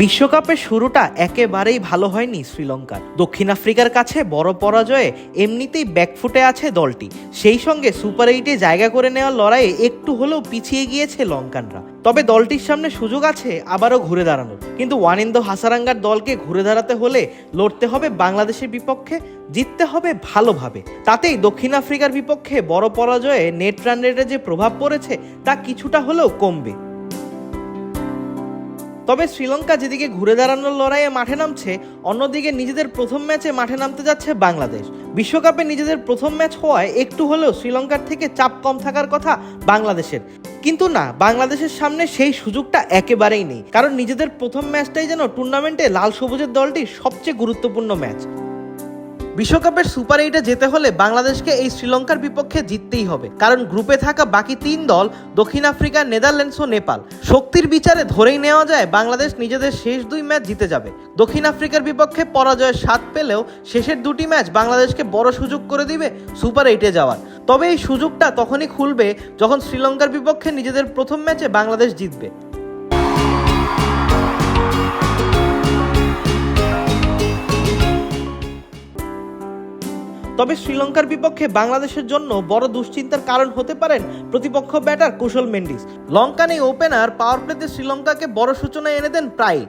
বিশ্বকাপের শুরুটা একেবারেই ভালো হয়নি শ্রীলঙ্কার। দক্ষিণ আফ্রিকার কাছে বড় পরাজয়ে এমনিতেই ব্যাকফুটে আছে দলটি। সেই সঙ্গে সুপার এইটে জায়গা করে নেওয়ার লড়াইয়ে একটু হলেও পিছিয়ে গিয়েছে লঙ্কানরা। তবে দলটির সামনে সুযোগ আছে আবারও ঘুরে দাঁড়ানোর। কিন্তু ওয়ানিন্দ হাসারাঙ্গার দলকে ঘুরে দাঁড়াতে হলে লড়তে হবে বাংলাদেশের বিপক্ষে, জিততে হবে ভালোভাবে। তাতেই দক্ষিণ আফ্রিকার বিপক্ষে বড় পরাজয়ে নেট রান রেটে যে প্রভাব পড়েছে, তা কিছুটা হলেও কমবে। তবে শ্রীলঙ্কা যেদিকে ঘুরে দাঁড়ানোর লড়াইয়ে মাঠে নামছে, অন্যদিকে নিজেদের প্রথম ম্যাচে মাঠে নামতে যাচ্ছে বাংলাদেশ। বিশ্বকাপে নিজেদের প্রথম ম্যাচ হওয়ায় একটু হলেও শ্রীলঙ্কার থেকে চাপ কম থাকার কথা বাংলাদেশের। কিন্তু না, বাংলাদেশের সামনে সেই সুযোগটা একেবারেই নেই, কারণ নিজেদের প্রথম ম্যাচটাই যেন টুর্নামেন্টে লাল সবুজের দলটির সবচেয়ে গুরুত্বপূর্ণ ম্যাচ। বিশ্বকাপের সুপার এইটে যেতে হলে বাংলাদেশকে এই শ্রীলঙ্কার বিপক্ষে জিততেই হবে, কারণ গ্রুপে থাকা বাকি তিন দল, দক্ষিণ আফ্রিকা, নেদারল্যান্ডস ও নেপাল। শক্তির বিচারে ধরেই নেওয়া যায় বাংলাদেশ নিজেদের শেষ দুই ম্যাচ জিতে যাবে। দক্ষিণ আফ্রিকার বিপক্ষে পরাজয়ের স্বাদ পেলেও শেষের দুটি ম্যাচ বাংলাদেশকে বড় সুযোগ করে দিবে সুপার এইটে যাওয়ার। তবে এই সুযোগটা তখনই খুলবে যখন শ্রীলঙ্কার বিপক্ষে নিজেদের প্রথম ম্যাচে বাংলাদেশ জিতবে। তবে শ্রীলঙ্কার বিপক্ষে বাংলাদেশের জন্য বড় দুশ্চিন্তার কারণ হতে পারেন প্রতিপক্ষ ব্যাটার কুশল মেন্ডিস। লঙ্কান এই ওপেনার পাওয়ার প্লেতে শ্রীলঙ্কাকে বড় সূচনা এনে দেন প্রায়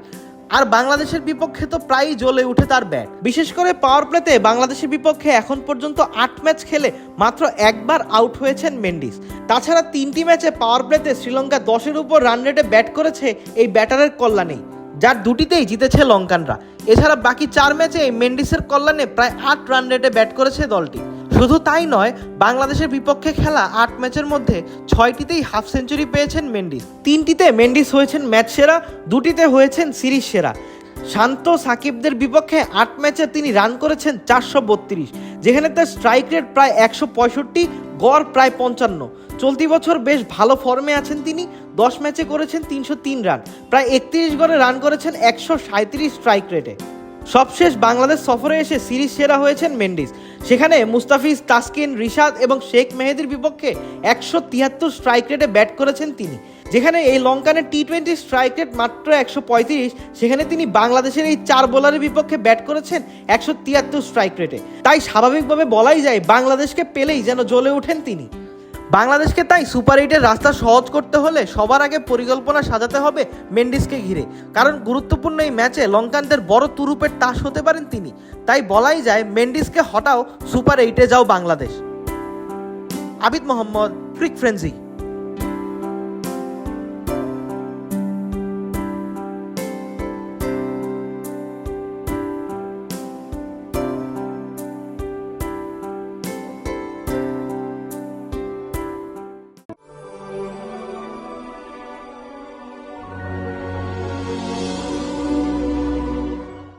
আর বাংলাদেশের বিপক্ষে তো প্রায়ই জ্বলে উঠে তার ব্যাট বিশেষ করে পাওয়ার প্লেতে বাংলাদেশের বিপক্ষে এখন পর্যন্ত আট ম্যাচ খেলে মাত্র একবার আউট হয়েছেন মেন্ডিস। তাছাড়া তিনটি ম্যাচে পাওয়ার প্লেতে শ্রীলঙ্কা দশের উপর রান রেটে ব্যাট করেছে এই ব্যাটারের কল্যাণেই। যার দুটিতেই জিতেছে লঙ্কানরা। এছাড়া বাকি চার ম্যাচে মেন্ডিসের কল্যাণে প্রায় আট রান রেটে ব্যাট করেছে দলটি। শুধু তাই নয়, বাংলাদেশের বিপক্ষে খেলা আট ম্যাচের মধ্যে ছয়টিতেই হাফ সেঞ্চুরি পেয়েছেন মেন্ডিস। তিনটিতে মেন্ডিস হয়েছেন ম্যাচ সেরা, দুটিতে হয়েছেন সিরিজ সেরা। শান্ত সাকিবদের বিপক্ষে আট ম্যাচে তিনি রান করেছেন চারশো বত্রিশ। যেখানে তার স্ট্রাইক রেট প্রায় একশো পঁয়ষট্টি, গড় প্রায় পঞ্চান্ন। চলতি বছর বেশ ভালো ফর্মে আছেন তিনি। দশ ম্যাচে করেছেন তিনশো তিন রান প্রায় একত্রিশ গড়ে রান করেছেন একশো সাঁত্রিশ স্ট্রাইক রেটে সবশেষ বাংলাদেশ সফরে এসে সিরিজ সেরা হয়েছেন মেন্ডিস। সেখানে মুস্তাফিজ, তাসকিন, রিশাদ এবং শেখ মেহেদির বিপক্ষে একশো তিয়াত্তর স্ট্রাইক রেটে ব্যাট করেছেন তিনি। যেখানে এই লঙ্কানের টি টোয়েন্টি স্ট্রাইক রেট মাত্র একশো পঁয়ত্রিশ, সেখানে তিনি বাংলাদেশের এই চার বোলারের বিপক্ষে ব্যাট করেছেন একশো তিয়াত্তর স্ট্রাইক রেটে তাই স্বাভাবিকভাবে বলাই যায়, বাংলাদেশকে পেলেই যেন জ্বলে ওঠেন তিনি। বাংলাদেশকে তাই সুপার এইটের রাস্তা সহজ করতে হলে সবার আগে পরিকল্পনা সাজাতে হবে মেন্ডিসকে ঘিরে। কারণ গুরুত্বপূর্ণ এই ম্যাচে লঙ্কানদের বড় তুরুপের তাস হতে পারেন তিনি। তাই বলাই যায় মেন্ডিসকে হটাও সুপার এইটে যাও বাংলাদেশ। আবিদ মোহাম্মদ ক্রিক ফ্রেন্সি